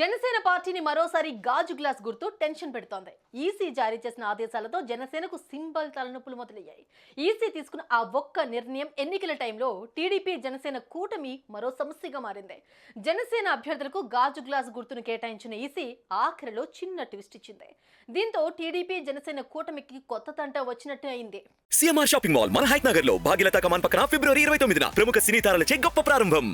జనసేన పార్టీని మరోసారి గాజు గ్లాస్ గుర్తు టెన్షన్ పెడుతోంది. ఈసీ జారీ చేసిన ఆదేశాలతో జనసేనకు సింబల్ తలనొప్పులు మొదలయ్యాయి. ఈసీ తీసుకున్న ఆ ఒక్క నిర్ణయం ఎన్నికల టైంలో టీడీపీ జనసేన కూటమి మరో సమస్యగా మారింది. జనసేన అభ్యర్థులకు గాజు గ్లాస్ గుర్తును కేటాయించిన ఈసీ ఆఖరిలో చిన్న ట్విస్ట్ ఇచ్చింది. దీంతో టీడీపీ జనసేన కూటమికి కొత్త తంట వచ్చినట్టు అయింది. సీఎంఆర్ షాపింగ్ మాల్ మన హైక్ నగర్లో భాగ్యలత కమాన్ పక్కన ఫిబ్రవరి ఇరవై తొమ్మిదిన ప్రముఖ సినీ తారలచే గొప్ప ప్రారంభం.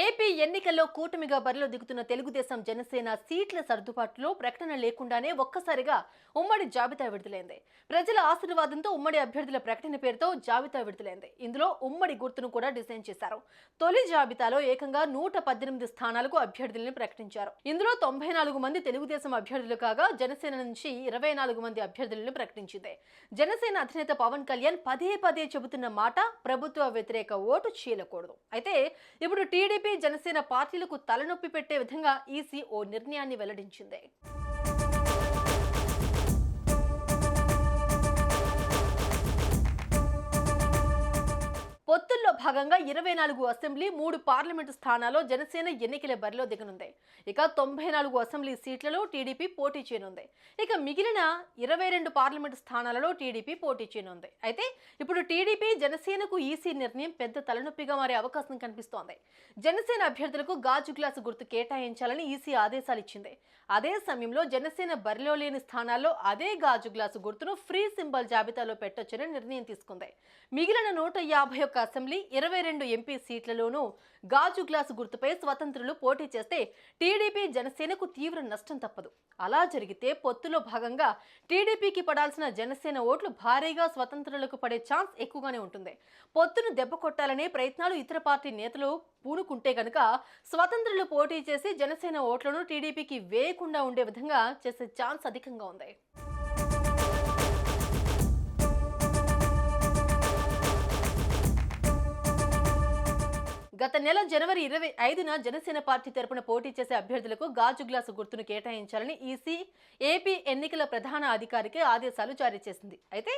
ఏపీ ఎన్నికల్లో కూటమిగా బరిలో దిగుతున్న తెలుగుదేశం జనసేన సీట్ల సర్దుబాటులో ప్రకటన లేకుండానే ఒక్కసారిగా ఉమ్మడి జాబితా విడుదలైంది. ప్రజల ఆశీర్వాదంతో ఉమ్మడి అభ్యర్థుల ప్రకటన పేరుతో జాబితా విడుదలైంది. ఇందులో ఉమ్మడి గుర్తును కూడా డిజైన్ చేశారు. తొలి జాబితాలో ఏకంగా నూట పద్దెనిమిది స్థానాలకు అభ్యర్థులను ప్రకటించారు. ఇందులో తొంభై నాలుగు మంది తెలుగుదేశం అభ్యర్థులు కాగా జనసేన నుంచి ఇరవై నాలుగు మంది అభ్యర్థులను ప్రకటించింది. జనసేన అధినేత పవన్ కళ్యాణ్ పదే పదే చెబుతున్న మాట ప్రభుత్వ వ్యతిరేక ఓటు చీలకూడదు. అయితే ఇప్పుడు టీడీపీ జనసేన పార్టీలకు తలనొప్పి పెట్టే విధంగా ఈసీ ఓ నిర్ణయాన్ని వెల్లడించింది. భాగంగా ఇరవై నాలుగు అసెంబ్లీ మూడు పార్లమెంటు స్థానాల్లో జనసేన ఎన్నికల బరిలో దిగనుంది. ఇక తొంభై నాలుగు అసెంబ్లీ సీట్లలో టీడీపీ పోటీ చేయనుంది. ఇక మిగిలిన ఇరవై రెండు పార్లమెంటు స్థానాలలో టీడీపీ పోటీ చేయనుంది. అయితే ఇప్పుడు టీడీపీ జనసేనకు ఈసీ నిర్ణయం పెద్ద తలనొప్పిగా మారే అవకాశం కనిపిస్తోంది. జనసేన అభ్యర్థులకు గాజు గ్లాసు గుర్తు కేటాయించాలని ఈసీ ఆదేశాలు ఇచ్చింది. అదే సమయంలో జనసేన బరిలో లేని స్థానాల్లో అదే గాజు గ్లాసు గుర్తును ఫ్రీ సింబల్ జాబితాలో పెట్టొచ్చని నిర్ణయం తీసుకుంది. మిగిలిన నూట యాభై ఒక్క అసెంబ్లీ ఇరవై రెండు ఎంపీ సీట్లలోనూ గాజు గ్లాసు గుర్తుపై స్వతంత్రులు పోటీ చేస్తే టీడీపీ జనసేనకు తీవ్ర నష్టం తప్పదు. అలా జరిగితే పొత్తులో భాగంగా టీడీపీకి పడాల్సిన జనసేన ఓట్లు భారీగా స్వతంత్రులకు పడే ఛాన్స్ ఎక్కువగానే ఉంటుంది. పొత్తును దెబ్బ కొట్టాలనే ప్రయత్నాలు ఇతర పార్టీ నేతలు పూనుకుంటే గనుక స్వతంత్రులు పోటీ చేసి జనసేన ఓట్లను టీడీపీకి వేయకుండా ఉండే విధంగా చేసే ఛాన్స్ అధికంగా ఉంది. గత నెల జనవరి ఇరవై ఐదున జనసేన పార్టీ తరపున పోటీ చేసే అభ్యర్థులకు గాజు గ్లాసు గుర్తును కేటాయించాలని ఈసీ ఏపీ ఎన్నికల ప్రధాన అధికారికి ఆదేశాలు జారీ చేసింది. అయితే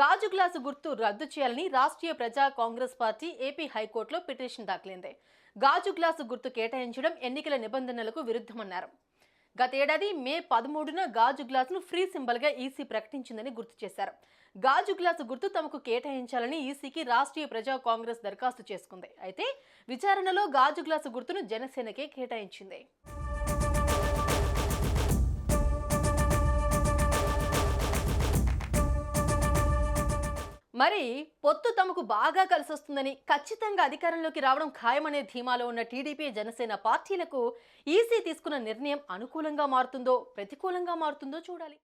గాజు గ్లాసు గుర్తు రద్దు చేయాలని రాష్ట్రీయ ప్రజా కాంగ్రెస్ పార్టీ ఏపీ హైకోర్టులో పిటిషన్ దాఖలైంది. గాజు గ్లాసు గుర్తు కేటాయించడం ఎన్నికల నిబంధనలకు విరుద్ధమన్నారు. గతేడాది మే పదమూడున గాజు గ్లాసును ఫ్రీ సింబల్గా ఈసీ ప్రకటించిందని గుర్తు చేశారు. గాజు గ్లాసు గుర్తు తమకు కేటాయించాలని ఈసీకి రాష్ట్రీయ ప్రజా కాంగ్రెస్ దరఖాస్తు చేసుకుంది. అయితే విచారణలో గాజు గ్లాసు గుర్తును జనసేనకే కేటాయించింది. మరి పొత్తు తమకు బాగా కలిసొస్తుందని ఖచ్చితంగా అధికారంలోకి రావడం ఖాయమనే ధీమాలో ఉన్న టీడీపీ జనసేన పార్టీలకు ఈసీ తీసుకున్న నిర్ణయం అనుకూలంగా మారుతుందో ప్రతికూలంగా మారుతుందో చూడాలి.